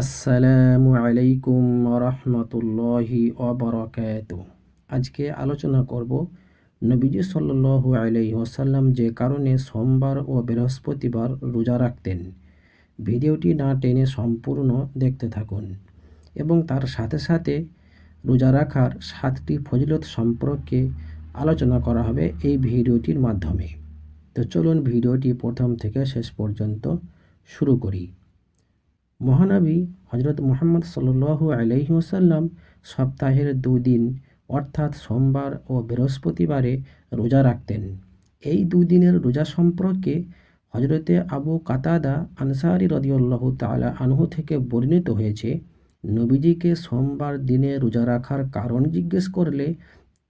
আসসালামু আলাইকুম রহমতুল্লাহি অবরকাত আজকে আলোচনা করব নবীজি সাল্লু আলাই ওসাল্লাম যে কারণে সোমবার ও বৃহস্পতিবার রোজা রাখতেন। ভিডিওটি না টেনে সম্পূর্ণ দেখতে থাকুন এবং তার সাথে সাথে রোজা রাখার সাতটি ফজিলত সম্পর্কে আলোচনা করা হবে এই ভিডিওটির মাধ্যমে। তো চলুন ভিডিওটি প্রথম থেকে শেষ পর্যন্ত শুরু করি। মহানবী হজরত মোহাম্মদ সাল্লু আলহিউসাল্লাম সপ্তাহের দুদিন, অর্থাৎ সোমবার ও বৃহস্পতিবারে রোজা রাখতেন। এই দুদিনের রোজা সম্পর্কে হজরতে আবু কাতাদা আনসারি রদিউল্লাহ তালা আনহু থেকে বর্ণিত হয়েছে, নবীজিকে সোমবার দিনে রোজা রাখার কারণ জিজ্ঞেস করলে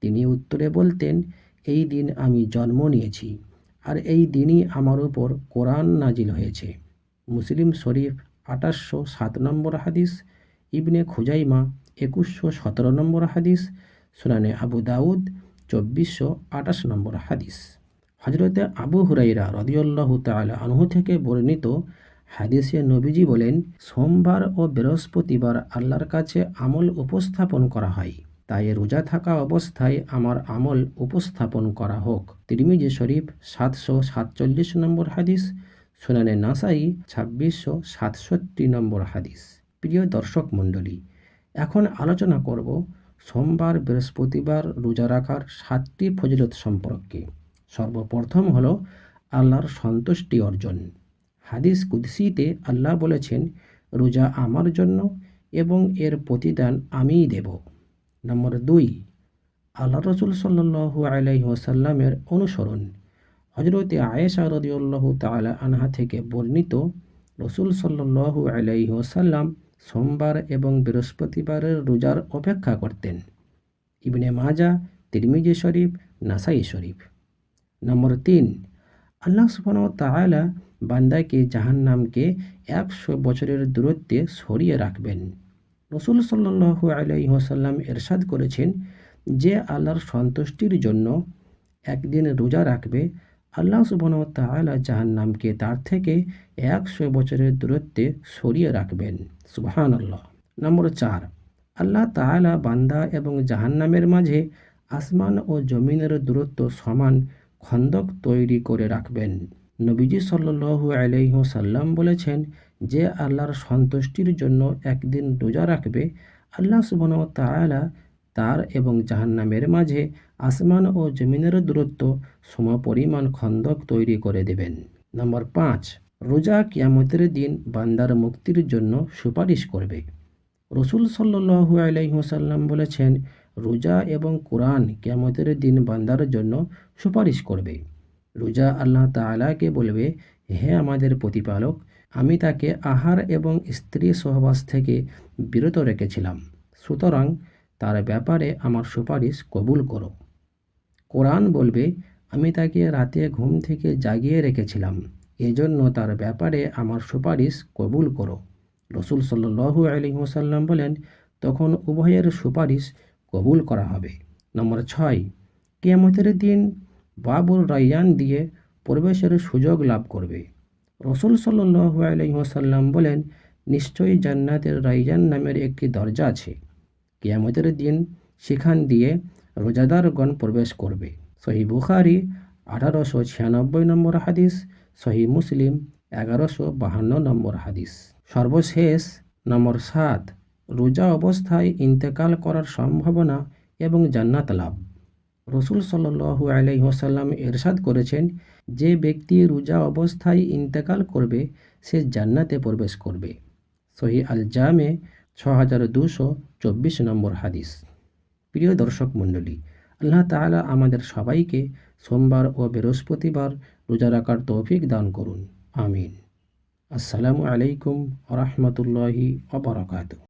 তিনি উত্তরে বলতেন, এই দিন আমি জন্ম নিয়েছি, আর এই দিনই আমার উপর কোরআন নাজিল হয়েছে। মুসলিম শরীফ আঠাশশো সাত নম্বর হাদিস, ইবনে খুজাইমা একুশশো সতেরো নম্বর হাদিস, সুনানে আবু দাউদ চব্বিশশো আঠাশ নম্বর হাদিস। হজরতে আবু হুরাইরা রদিউল্লাহ তাল আনহু থেকে বর্ণিত হাদিসে নবীজি বলেন, সোমবার ও বৃহস্পতিবার আল্লাহর কাছে আমল উপস্থাপন করা হয়। তাই রোজা থাকা অবস্থায় আমার আমল উপস্থাপন করা হোক। তিরমিজি শরীফ সাতশো সাতচল্লিশ নম্বর হাদিস সুনানে নাসাই, ছাব্বিশশো সাতষট্টি নম্বর হাদিস। প্রিয় দর্শক মণ্ডলী, এখন আলোচনা করব সোমবার বৃহস্পতিবার রোজা রাখার সাতটি ফজিলত সম্পর্কে। সর্বপ্রথম হল আল্লাহর সন্তুষ্টি অর্জন। হাদিস কুদ্সিতে আল্লাহ বলেছেন, রোজা আমার জন্য এবং এর প্রতিদান আমিই দেব। নম্বর দুই আল্লাহ রসুল সাল্লু আলাইসাল্লামের অনুসরণ। হজরতে আয়েশা রদিউল্লাহ তালা আনহা থেকে বর্ণিত রসুল সাল্লু আলাইহি ওসাল্লাম সোমবার এবং বৃহস্পতিবারের রোজার অপেক্ষা করতেন। ইবনে মাজা তিরমিজি শরীফ, নাসাই শরীফ। নম্বর তিন, আল্লাহ সুবান তালা বান্দাকে জাহান্নামকে একশো বছরের দূরত্বে সরিয়ে রাখবেন। রসুল সাল্লু আলাইসাল্লাম এরশাদ করেছেন যে আল্লাহর সন্তুষ্টির জন্য একদিন রোজা রাখবে আল্লাহ সুবন তালা জাহান্নামকে তার থেকে একশো বছরের দূরত্বে সরিয়ে রাখবেন। সুবাহান আল্লাহ নম্বর চার, আল্লাহ তালা বান্দা এবং জাহান্নামের মাঝে আসমান ও জমিনের দূরত্ব সমান খন্দক তৈরি করে রাখবেন। নবীজি সাল্লু আলহ্লাম বলেছেন যে আল্লাহর সন্তুষ্টির জন্য একদিন রোজা রাখবে, আল্লাহ সুবন তালা তার এবং জাহান্নামের মাঝে আসমান ও জমিনের দূরত্ব সমপরিমাণ খন্দক তৈরি করে দেবেন। নম্বর পাঁচ, রোজা কিয়ামতের দিন বান্দার মুক্তির জন্য সুপারিশ করবে। রসুল সাল্লু আলহিহসাল্লাম বলেছেন, রোজা এবং কোরআন কিয়ামতের দিন বান্দার জন্য সুপারিশ করবে। রোজা আল্লাহ তালাকে বলবে, হে আমাদের প্রতিপালক, আমি তাকে আহার এবং স্ত্রী সহবাস থেকে বিরত রেখেছিলাম। সুতরাং তার ব্যাপারে আমার সুপারিশ কবুল করো। কোরআন বলবে, আমি তাকে রাতে ঘুম থেকে জাগিয়ে রেখেছিলাম। এজন্য তার ব্যাপারে আমার সুপারিশ কবুল করো। রসুল সাল্লু আলিমসাল্লাম বলেন, তখন উভয়ের সুপারিশ কবুল করা হবে। নম্বর ছয়, কেয়ামতের দিন বাবুর রাইয়ান দিয়ে প্রবেশের সুযোগ লাভ করবে। রসুল সাল্লু আলহিহাসাল্লাম বলেন, নিশ্চয়ই জান্নাতের রাইজান নামের একটি দরজা আছে। কেয়ামতের দিন সেখান দিয়ে রোজাদারগণ প্রবেশ করবে। সহি বুখারি আঠারোশো ছিয়ানব্বই নম্বর হাদিস, সহি মুসলিম এগারোশো বাহান্ন নম্বর হাদিস। সর্বশেষ নম্বর সাত, রোজা অবস্থায় ইন্তেকাল করার সম্ভাবনা এবং জান্নাত লাভ। রসুল সাল্লু আলহিহসাল্লাম এরশাদ করেছেন, যে ব্যক্তি রোজা অবস্থায় ইন্তেকাল করবে, সে জান্নাতে প্রবেশ করবে। সহি আল জামে ছ হাজার দুশো চব্বিশ নম্বর হাদিস। প্রিয় দর্শক মণ্ডলী, আল্লাহ তালা আমাদের সবাইকে সোমবার ও বৃহস্পতিবার রোজা রাখার তৌফিক দান করুন। আমিন। আসসালামু আলাইকুম রহমতুল্লাহি অবরাকাত